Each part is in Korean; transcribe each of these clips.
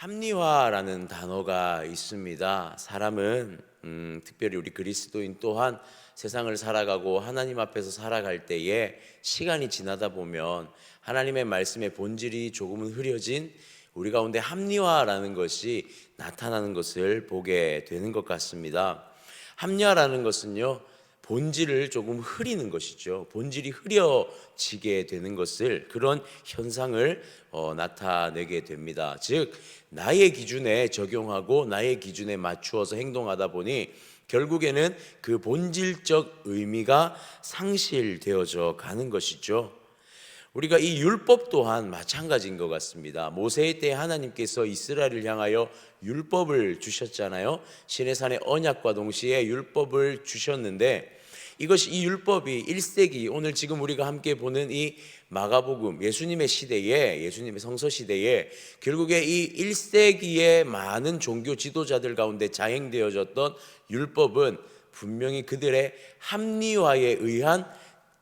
합리화라는 단어가 있습니다. 사람은 음, 특별히 우리 그리스도인 또한 세상을 살아가고 하나님 앞에서 살아갈 때에 시간이 지나다 보면 하나님의 말씀의 본질이 조금은 흐려진 우리 가운데 합리화라는 것이 나타나는 것을 보게 되는 것 같습니다. 합리화라는 것은요. 본질을 조금 흐리는 것이죠. 본질이 흐려지게 되는 것을 그런 현상을 어, 나타내게 됩니다. 즉 나의 기준에 적용하고 나의 기준에 맞추어서 행동하다 보니 결국에는 그 본질적 의미가 상실되어져 가는 것이죠. 우리가 이 율법 또한 마찬가지인 것 같습니다. 모세의 때 하나님께서 이스라엘을 향하여 율법을 주셨잖아요. 시내산의 언약과 동시에 율법을 주셨는데 이것이 이 율법이 1세기 오늘 지금 우리가 함께 보는 이 마가복음 예수님의 시대에 예수님의 성서 시대에 결국에 이 1세기의 많은 종교 지도자들 가운데 자행되어졌던 율법은 분명히 그들의 합리화에 의한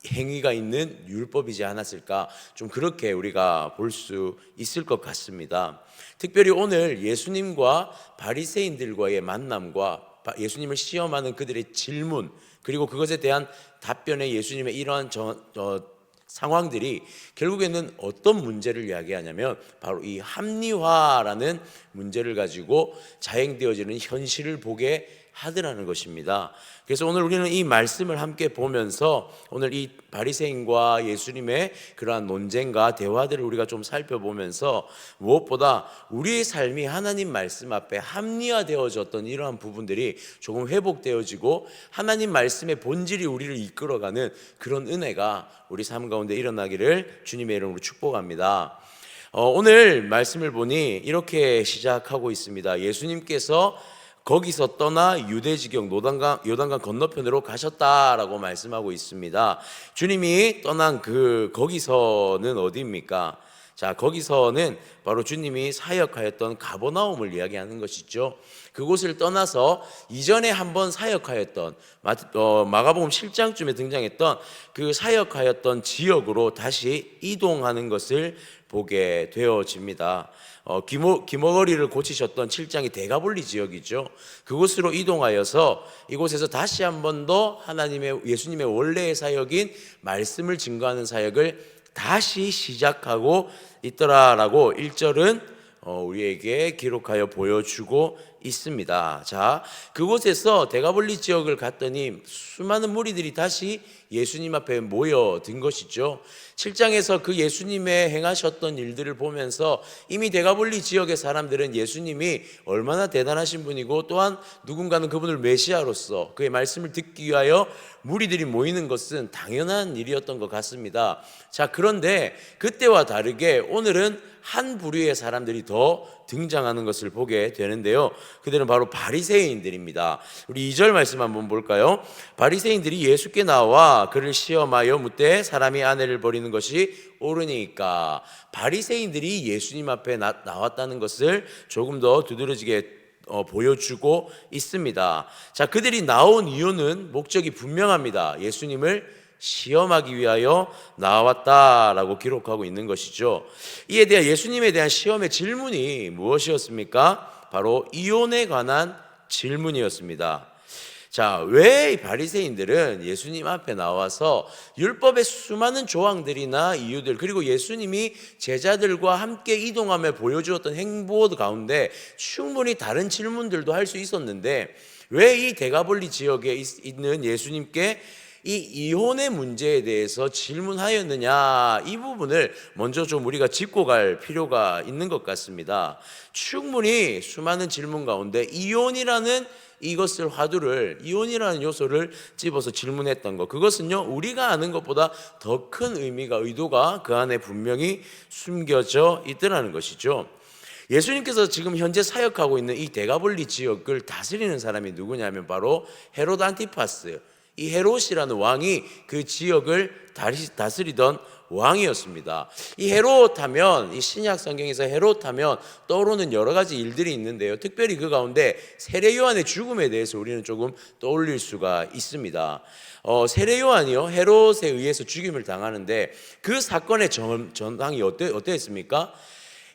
행위가 있는 율법이지 않았을까 좀 그렇게 우리가 볼 수 있을 것 같습니다. 특별히 오늘 예수님과 바리새인들과의 만남과 예수님을 시험하는 그들의 질문 그리고 그것에 대한 답변에 예수님의 이러한 저, 저, 상황들이 결국에는 어떤 문제를 이야기하냐면 바로 이 합리화라는 문제를 가지고 자행되어지는 현실을 보게 하더라는 것입니다. 그래서 오늘 우리는 이 말씀을 함께 보면서 오늘 이 바리새인과 예수님의 그러한 논쟁과 대화들을 우리가 좀 살펴보면서 무엇보다 우리의 삶이 하나님 말씀 앞에 합리화되어졌던 이러한 부분들이 조금 회복되어지고 하나님 말씀의 본질이 우리를 이끌어가는 그런 은혜가 우리 삶 가운데 일어나기를 주님의 이름으로 축복합니다. 어, 오늘 말씀을 보니 이렇게 시작하고 있습니다. 예수님께서 거기서 떠나 유대 지경 노단강 요단강 건너편으로 가셨다라고 말씀하고 있습니다. 주님이 떠난 그 거기서는 어디입니까? 자, 거기서는 바로 주님이 사역하였던 가버나움을 이야기하는 것이죠. 그곳을 떠나서 이전에 한번 사역하였던 어, 마가복음 7장쯤에 등장했던 그 사역하였던 지역으로 다시 이동하는 것을 보게 되어집니다. 어, 기모, 기머거리를 고치셨던 7장이 대가볼리 지역이죠. 그곳으로 이동하여서 이곳에서 다시 한 번 더 하나님의 예수님의 원래의 사역인 말씀을 증거하는 사역을 다시 시작하고 있더라라고 1절은 어, 우리에게 기록하여 보여주고 있습니다. 자, 그곳에서 대가볼리 지역을 갔더니 수많은 무리들이 다시 예수님 앞에 모여든 것이죠. 7장에서 그 예수님의 행하셨던 일들을 보면서 이미 대가볼리 지역의 사람들은 예수님이 얼마나 대단하신 분이고 또한 누군가는 그분을 메시아로서 그의 말씀을 듣기 위하여 무리들이 모이는 것은 당연한 일이었던 것 같습니다. 자, 그런데 그때와 다르게 오늘은 한 부류의 사람들이 더 등장하는 것을 보게 되는데요. 그들은 바로 바리새인들입니다. 우리 2절 말씀 한번 볼까요? 바리새인들이 예수께 나와 그를 시험하여 묻되 사람이 아내를 버리는 것이 옳으니까 바리새인들이 예수님 앞에 나, 왔다는 것을 조금 더 두드러지게 어, 보여주고 있습니다. 자, 그들이 나온 이유는 목적이 분명합니다. 예수님을 시험하기 위하여 나왔다라고 기록하고 있는 것이죠. 이에 대한 예수님에 대한 시험의 질문이 무엇이었습니까? 바로 이혼에 관한 질문이었습니다. 자, 왜 바리새인들은 예수님 앞에 나와서 율법의 수많은 조항들이나 이유들 그리고 예수님이 제자들과 함께 이동하며 보여주었던 행보 가운데 충분히 다른 질문들도 할 수 있었는데 왜 이 대가볼리 지역에 있는 예수님께 이 이혼의 문제에 대해서 질문하였느냐 이 부분을 먼저 좀 우리가 짚고 갈 필요가 있는 것 같습니다. 충분히 수많은 질문 가운데 이혼이라는 이것을 화두를 이혼이라는 요소를 집어서 질문했던 것 그것은요 우리가 아는 것보다 더 큰 의미가 의도가 그 안에 분명히 숨겨져 있더라는 것이죠. 예수님께서 지금 현재 사역하고 있는 이 대가볼리 지역을 다스리는 사람이 누구냐면 바로 헤로드 안티파스 이 헤롯이라는 왕이 그 지역을 다스리던 왕이었습니다. 이 헤롯 하면 이 신약 성경에서 헤롯 하면 떠오르는 여러 가지 일들이 있는데요. 특별히 그 가운데 세례 요한의 죽음에 대해서 우리는 조금 떠올릴 수가 있습니다. 어, 세례 요한이요 헤롯에 의해서 죽임을 당하는데 그 사건의 전, 전황이 어때 어땠습니까?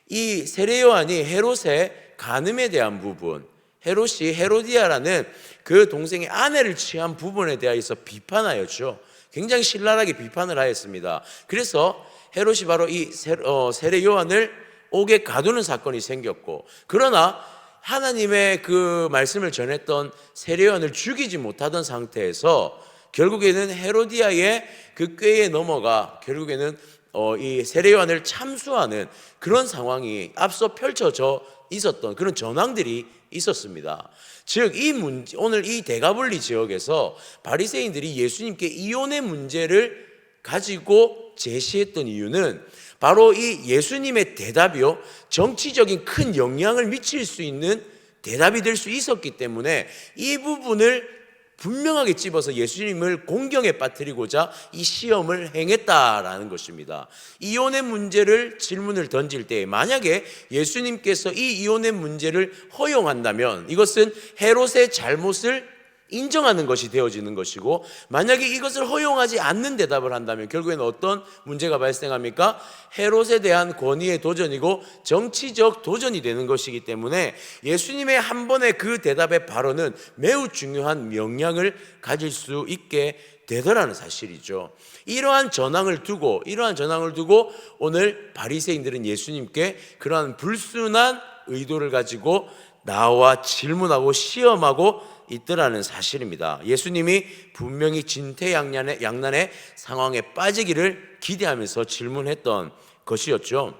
이 세례 요한이 헤롯의 간음에 대한 부분, 헤롯이 헤로디아라는 그 동생의 아내를 취한 부분에 대하여서 비판하였죠. 굉장히 신랄하게 비판을 하였습니다. 그래서 헤롯이 바로 이 세- 어, 세례 요한을 옥에 가두는 사건이 생겼고, 그러나 하나님의 그 말씀을 전했던 세례 요한을 죽이지 못하던 상태에서 결국에는 헤로디아의 그 꾀에 넘어가 결국에는 어, 이 세례 요한을 참수하는 그런 상황이 앞서 펼쳐져 있었던 그런 전황들이 있었습니다. 즉 이 문제 오늘 이 대가볼리 지역에서 바리새인들이 예수님께 이혼의 문제를 가지고 제시했던 이유는 바로 이 예수님의 대답이요 정치적인 큰 영향을 미칠 수 있는 대답이 될 수 있었기 때문에 이 부분을 분명하게 집어서 예수님을 공경에 빠뜨리고자 이 시험을 행했다라는 것입니다. 이혼의 문제를 질문을 던질 때 만약에 예수님께서 이 이혼의 문제를 허용한다면 이것은 헤롯의 잘못을 인정하는 것이 되어지는 것이고 만약에 이것을 허용하지 않는 대답을 한다면 결국에는 어떤 문제가 발생합니까? 헤롯에 대한 권위의 도전이고 정치적 도전이 되는 것이기 때문에 예수님의 한 번의 그 대답의 발언은 매우 중요한 영향을 가질 수 있게 되더라는 사실이죠. 이러한 전황을 두고 이러한 전황을 두고 오늘 바리새인들은 예수님께 그러한 불순한 의도를 가지고 나와 질문하고 시험하고 있더라는 사실입니다. 예수님이 분명히 진퇴양난의 양난의 상황에 빠지기를 기대하면서 질문했던 것이었죠.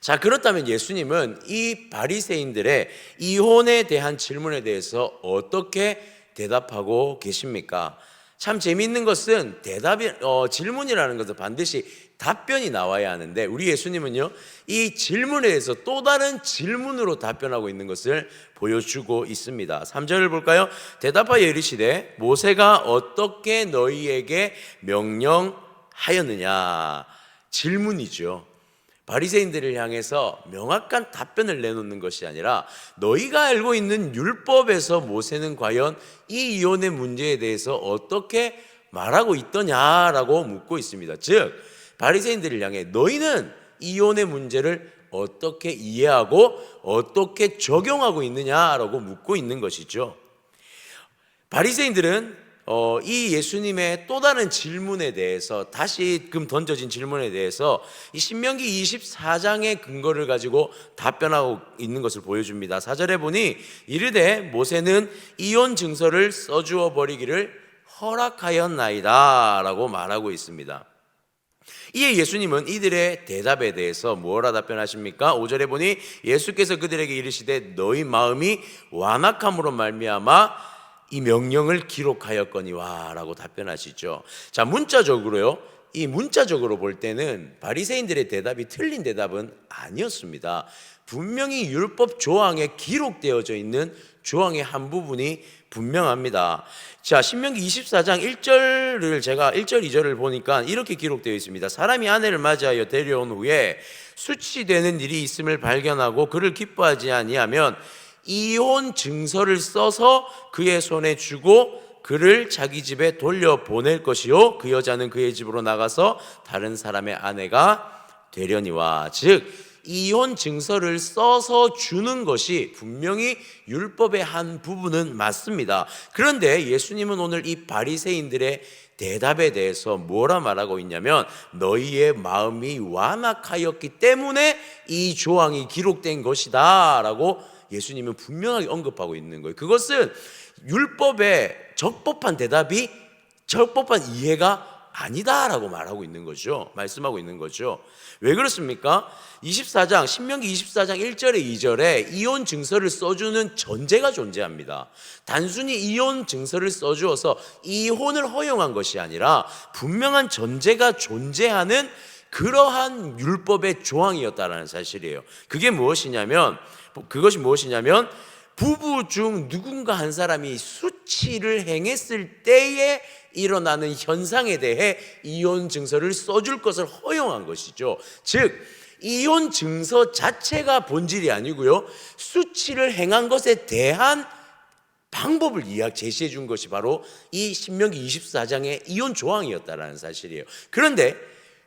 자, 그렇다면 예수님은 이 바리새인들의 이혼에 대한 질문에 대해서 어떻게 대답하고 계십니까? 참 재미있는 것은 대답이 어, 질문이라는 것은 반드시 답변이 나와야 하는데 우리 예수님은요 이 질문에 대해서 또 다른 질문으로 답변하고 있는 것을 보여주고 있습니다. 3절을 볼까요? 대답하여 이르시되 모세가 어떻게 너희에게 명령하였느냐 질문이죠. 바리새인들을 향해서 명확한 답변을 내놓는 것이 아니라 너희가 알고 있는 율법에서 모세는 과연 이 이혼의 문제에 대해서 어떻게 말하고 있더냐라고 묻고 있습니다. 즉 바리새인들을 향해 너희는 이혼의 문제를 어떻게 이해하고 어떻게 적용하고 있느냐라고 묻고 있는 것이죠. 바리새인들은 어, 이 예수님의 또 다른 질문에 대해서 다시 금 던져진 질문에 대해서 이 신명기 24장의 근거를 가지고 답변하고 있는 것을 보여줍니다. 사절에 보니 이르되 모세는 이혼 증서를 써주어 버리기를 허락하였나이다라고 말하고 있습니다. 이에 예수님은 이들의 대답에 대해서 뭐라 답변하십니까? 5절에 보니 예수께서 그들에게 이르시되 너희 마음이 완악함으로 말미암아 이 명령을 기록하였거니와 라고 답변하시죠. 자, 문자적으로요. 이 문자적으로 볼 때는 바리새인들의 대답이 틀린 대답은 아니었습니다. 분명히 율법 조항에 기록되어져 있는 조항의 한 부분이 분명합니다. 자, 신명기 24장 1절을 제가 1절 2절을 보니까 이렇게 기록되어 있습니다. 사람이 아내를 맞이하여 데려온 후에 수치되는 일이 있음을 발견하고 그를 기뻐하지 아니하면 이혼 증서를 써서 그의 손에 주고 그를 자기 집에 돌려 보낼 것이요 그 여자는 그의 집으로 나가서 다른 사람의 아내가 되려니와 즉 이혼 증서를 써서 주는 것이 분명히 율법의 한 부분은 맞습니다. 그런데 예수님은 오늘 이 바리새인들의 대답에 대해서 뭐라 말하고 있냐면 너희의 마음이 완악하였기 때문에 이 조항이 기록된 것이다라고 예수님은 분명하게 언급하고 있는 거예요. 그것은 율법의 적법한 대답이 적법한 이해가 아니다라고 말하고 있는 거죠. 말씀하고 있는 거죠. 왜 그렇습니까? 24장, 신명기 24장 1절에 2절에 이혼 증서를 써주는 전제가 존재합니다. 단순히 이혼 증서를 써주어서 이혼을 허용한 것이 아니라 분명한 전제가 존재하는 그러한 율법의 조항이었다라는 사실이에요. 그게 무엇이냐면, 그것이 무엇이냐면, 부부 중 누군가 한 사람이 수치를 행했을 때에 일어나는 현상에 대해 이혼 증서를 써줄 것을 허용한 것이죠. 즉, 이혼 증서 자체가 본질이 아니고요. 수치를 행한 것에 대한 방법을 이야기 제시해 준 것이 바로 이 신명기 24장의 이혼 조항이었다라는 사실이에요. 그런데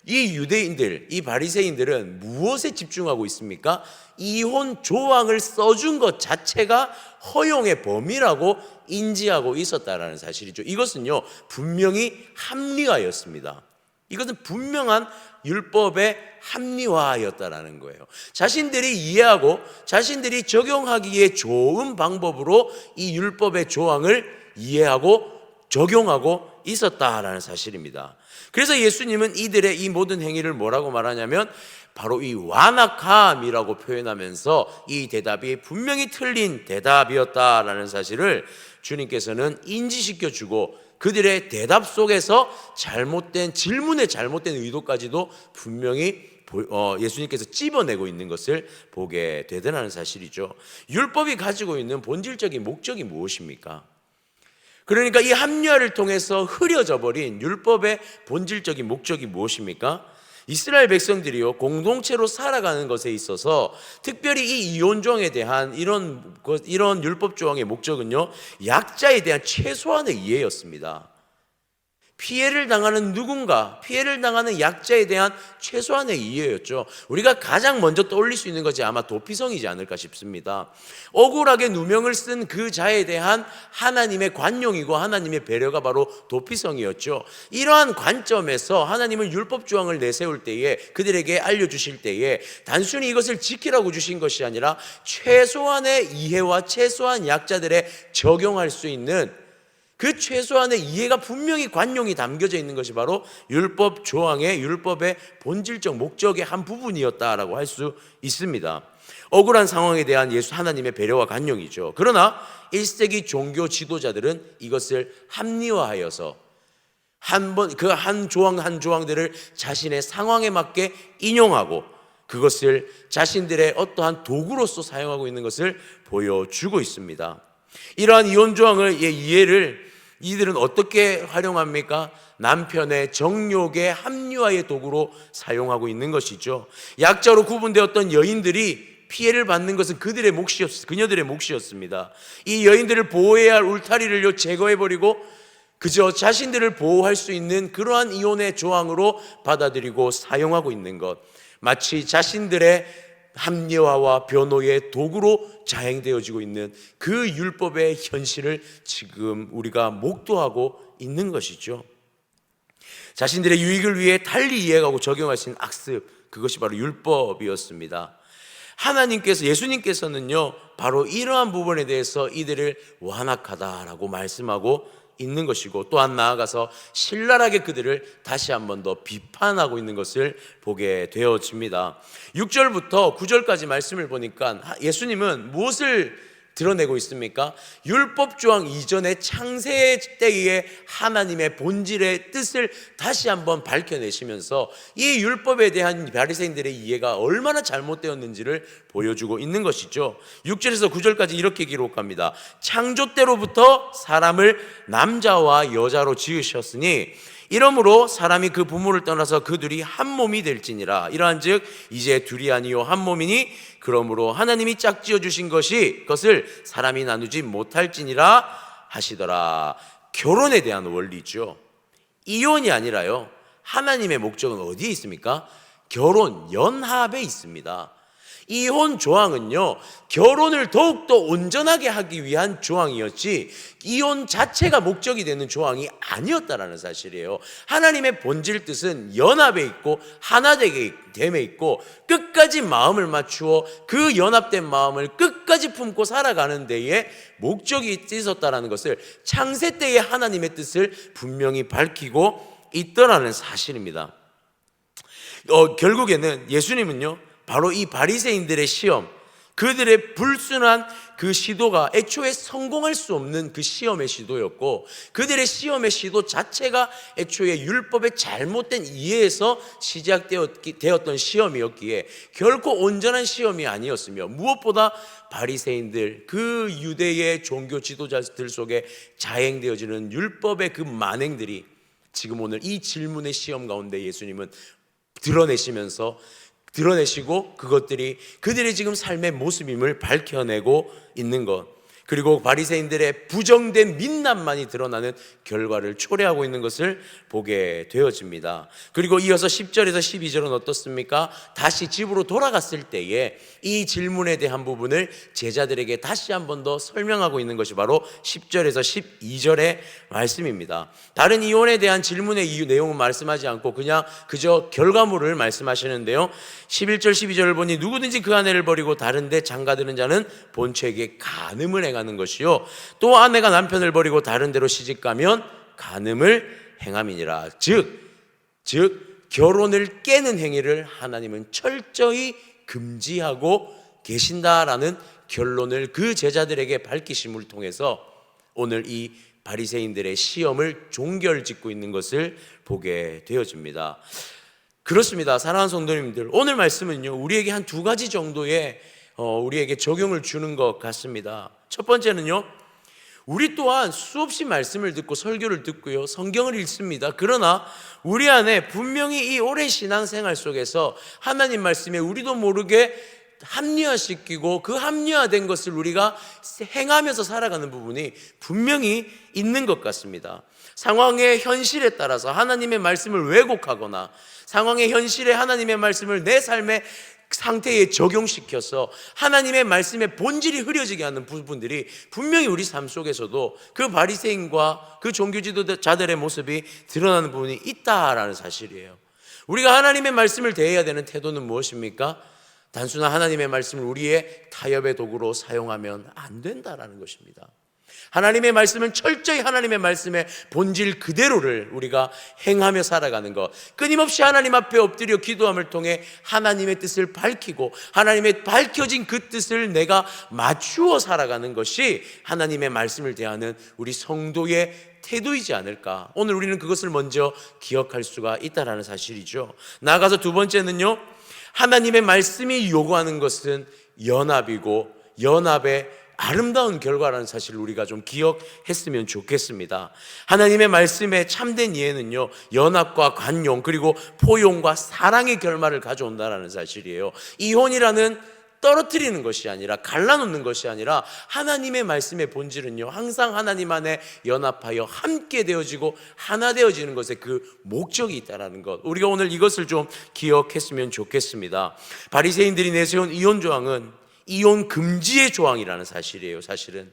이 유대인들, 이 바리새인들은 무엇에 집중하고 있습니까? 이혼 조항을 써준 것 자체가 허용의 범위라고 인지하고 있었다라는 사실이죠. 이것은요 분명히 합리화였습니다. 이것은 분명한 율법의 합리화였다라는 거예요. 자신들이 이해하고 자신들이 적용하기에 좋은 방법으로 이 율법의 조항을 이해하고 적용하고 있었다라는 사실입니다. 그래서 예수님은 이들의 이 모든 행위를 뭐라고 말하냐면 바로 이 완악함이라고 표현하면서 이 대답이 분명히 틀린 대답이었다라는 사실을 주님께서는 인지시켜 주고 그들의 대답 속에서 잘못된 질문의 잘못된 의도까지도 분명히 보- 어, 예수님께서 찝어내고 있는 것을 보게 되더라는 사실이죠. 율법이 가지고 있는 본질적인 목적이 무엇입니까? 그러니까 이 합리화를 통해서 흐려져 버린 율법의 본질적인 목적이 무엇입니까? 이스라엘 백성들이요 공동체로 살아가는 것에 있어서 특별히 이 이혼종에 대한 이런 것- 이런 율법 조항의 목적은요 약자에 대한 최소한의 이해였습니다. 피해를 당하는 누군가, 피해를 당하는 약자에 대한 최소한의 이해였죠. 우리가 가장 먼저 떠올릴 수 있는 것이 아마 도피성이지 않을까 싶습니다. 억울하게 누명을 쓴 그 자에 대한 하나님의 관용이고 하나님의 배려가 바로 도피성이었죠. 이러한 관점에서 하나님은 율법 조항을 내세울 때에 그들에게 알려주실 때에 단순히 이것을 지키라고 주신 것이 아니라 최소한의 이해와 최소한 약자들의 적용할 수 있는 그 최소한의 이해가 분명히 관용이 담겨져 있는 것이 바로 율법 조항의 율법의 본질적 목적의 한 부분이었다라고 할 수 있습니다. 억울한 상황에 대한 예수 하나님의 배려와 관용이죠. 그러나 1세기 종교 지도자들은 이것을 합리화하여서 한 번 그 한 조항 한 조항들을 자신의 상황에 맞게 인용하고 그것을 자신들의 어떠한 도구로서 사용하고 있는 것을 보여주고 있습니다. 이러한 이혼 조항을 예, 이해를 이들은 어떻게 활용합니까? 남편의 정욕의 합리화의 도구로 사용하고 있는 것이죠. 약자로 구분되었던 여인들이 피해를 받는 것은 그들의 몫이었, 그녀들의 몫이었습니다. 이 여인들을 보호해야 할 울타리를 제거해버리고 그저 자신들을 보호할 수 있는 그러한 이혼의 조항으로 받아들이고 사용하고 있는 것. 마치 자신들의 합리화와 변호의 도구로 자행되어지고 있는 그 율법의 현실을 지금 우리가 목도하고 있는 것이죠. 자신들의 유익을 위해 달리 이해하고 적용하신 악습, 그것이 바로 율법이었습니다. 하나님께서, 예수님께서는요, 바로 이러한 부분에 대해서 이들을 완악하다라고 말씀하고 있는 것이고 또한 나아가서 신랄하게 그들을 다시 한 번 더 비판하고 있는 것을 보게 되어집니다. 6절부터 9절까지 말씀을 보니까 예수님은 무엇을 드러내고 있습니까? 율법 조항 이전의 창세 때의 하나님의 본질의 뜻을 다시 한번 밝혀내시면서 이 율법에 대한 바리새인들의 이해가 얼마나 잘못되었는지를 보여주고 있는 것이죠. 6절에서 9절까지 이렇게 기록합니다. 창조 때로부터 사람을 남자와 여자로 지으셨으니 이러므로 사람이 그 부모를 떠나서 그 둘이 한 몸이 될지니라. 이러한즉 이제 둘이 아니요 한 몸이니 그러므로 하나님이 짝지어 주신 것이 그것을 사람이 나누지 못할지니라 하시더라. 결혼에 대한 원리죠. 이혼이 아니라요. 하나님의 목적은 어디에 있습니까? 결혼 연합에 있습니다 이혼 조항은요, 결혼을 더욱더 온전하게 하기 위한 조항이었지, 이혼 자체가 목적이 되는 조항이 아니었다라는 사실이에요. 하나님의 본질 뜻은 연합에 있고, 하나됨에 있고, 끝까지 마음을 맞추어 그 연합된 마음을 끝까지 품고 살아가는 데에 목적이 있었다라는 것을 창세 때의 하나님의 뜻을 분명히 밝히고 있더라는 사실입니다. 어, 결국에는 예수님은요, 바로 이 바리새인들의 시험, 그들의 불순한 그 시도가 애초에 성공할 수 없는 그 시험의 시도였고 그들의 시험의 시도 자체가 애초에 율법의 잘못된 이해에서 시작되었던 시험이었기에 결코 온전한 시험이 아니었으며 무엇보다 바리새인들 그 유대의 종교 지도자들 속에 자행되어지는 율법의 그 만행들이 지금 오늘 이 질문의 시험 가운데 예수님은 드러내시면서 드러내시고 그것들이 그들의 지금 삶의 모습임을 밝혀내고 있는 것. 그리고 바리새인들의 부정된 민낯만이 드러나는 결과를 초래하고 있는 것을 보게 되어집니다. 그리고 이어서 10절에서 12절은 어떻습니까? 다시 집으로 돌아갔을 때에 이 질문에 대한 부분을 제자들에게 다시 한 번 더 설명하고 있는 것이 바로 10절에서 12절의 말씀입니다. 다른 이혼에 대한 질문의 이유 내용은 말씀하지 않고 그냥 그저 결과물을 말씀하시는데요. 11절 12절을 보니 누구든지 그 아내를 버리고 다른 데 장가드는 자는 본처에게 간음을 행하 는 것이요 또 아내가 남편을 버리고 다른 데로 시집 가면 간음을 행함이니라 즉 즉 결혼을 깨는 행위를 하나님은 철저히 금지하고 계신다라는 결론을 그 제자들에게 밝히심을 통해서 오늘 이 바리새인들의 시험을 종결짓고 있는 것을 보게 되어집니다. 그렇습니다. 사랑하는 성도님들, 오늘 말씀은요 우리에게 한 두 가지 정도의 어, 우리에게 적용을 주는 것 같습니다. 첫 번째는요. 우리 또한 수없이 말씀을 듣고 설교를 듣고요. 성경을 읽습니다. 그러나 우리 안에 분명히 이 오랜 신앙생활 속에서 하나님 말씀에 우리도 모르게 합리화시키고 그 합리화된 것을 우리가 행하면서 살아가는 부분이 분명히 있는 것 같습니다. 상황의 현실에 따라서 하나님의 말씀을 왜곡하거나 상황의 현실에 하나님의 말씀을 내 삶의 상태에 적용시켜서 하나님의 말씀의 본질이 흐려지게 하는 부분들이 분명히 우리 삶 속에서도 그 바리새인과 그 종교 지도자들의 모습이 드러나는 부분이 있다라는 사실이에요. 우리가 하나님의 말씀을 대해야 되는 태도는 무엇입니까? 단순한 하나님의 말씀을 우리의 타협의 도구로 사용하면 안 된다라는 것입니다. 하나님의 말씀은 철저히 하나님의 말씀의 본질 그대로를 우리가 행하며 살아가는 것. 끊임없이 하나님 앞에 엎드려 기도함을 통해 하나님의 뜻을 밝히고 하나님의 밝혀진 그 뜻을 내가 맞추어 살아가는 것이 하나님의 말씀을 대하는 우리 성도의 태도이지 않을까. 오늘 우리는 그것을 먼저 기억할 수가 있다라는 사실이죠. 나아가서 두 번째는요. 하나님의 말씀이 요구하는 것은 연합이고 연합의 아름다운 결과라는 사실을 우리가 좀 기억했으면 좋겠습니다. 하나님의 말씀의 참된 이해는요, 연합과 관용, 그리고 포용과 사랑의 결말을 가져온다라는 사실이에요. 이혼이라는 떨어뜨리는 것이 아니라 갈라놓는 것이 아니라 하나님의 말씀의 본질은요 항상 하나님 안에 연합하여 함께 되어지고 하나 되어지는 것에 그 목적이 있다라는 것 우리가 오늘 이것을 좀 기억했으면 좋겠습니다 바리새인들이 내세운 이혼 조항은 이혼 금지의 조항이라는 사실이에요 사실은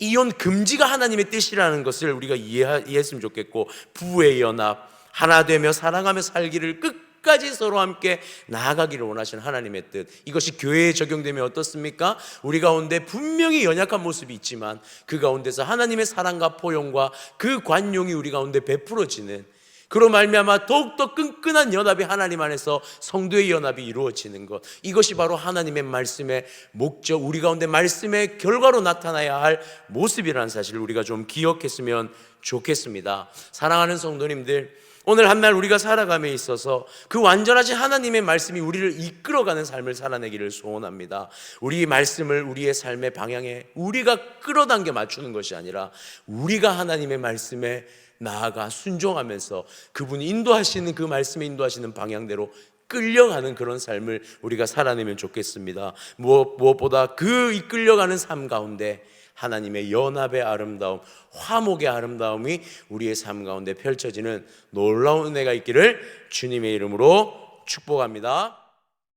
이혼 금지가 하나님의 뜻이라는 것을 우리가 이해했으면 좋겠고 부부의 연합 하나 되며 사랑하며 살기를 끝 끝까지 서로 함께 나아가기를 원하시는 하나님의 뜻. 이것이 교회에 적용되면 어떻습니까? 우리 가운데 분명히 연약한 모습이 있지만 그 가운데서 하나님의 사랑과 포용과 그 관용이 우리 가운데 베풀어지는 그로 말미암아 더욱더 끈끈한 연합이 하나님 안에서 성도의 연합이 이루어지는 것 이것이 바로 하나님의 말씀의 목적 우리 가운데 말씀의 결과로 나타나야 할 모습이라는 사실을 우리가 좀 기억했으면 좋겠습니다 사랑하는 성도님들 오늘 한날 우리가 살아감에 있어서 그 완전하신 하나님의 말씀이 우리를 이끌어가는 삶을 살아내기를 소원합니다. 우리 말씀을 우리의 삶의 방향에 우리가 끌어당겨 맞추는 것이 아니라 우리가 하나님의 말씀에 나아가 순종하면서 그분이 인도하시는 그 말씀에 인도하시는 방향대로 끌려가는 그런 삶을 우리가 살아내면 좋겠습니다. 무엇, 무엇보다 그 이끌려가는 삶 가운데 하나님의 연합의 아름다움, 화목의 아름다움이 우리의 삶 가운데 펼쳐지는 놀라운 은혜가 있기를 주님의 이름으로 축복합니다.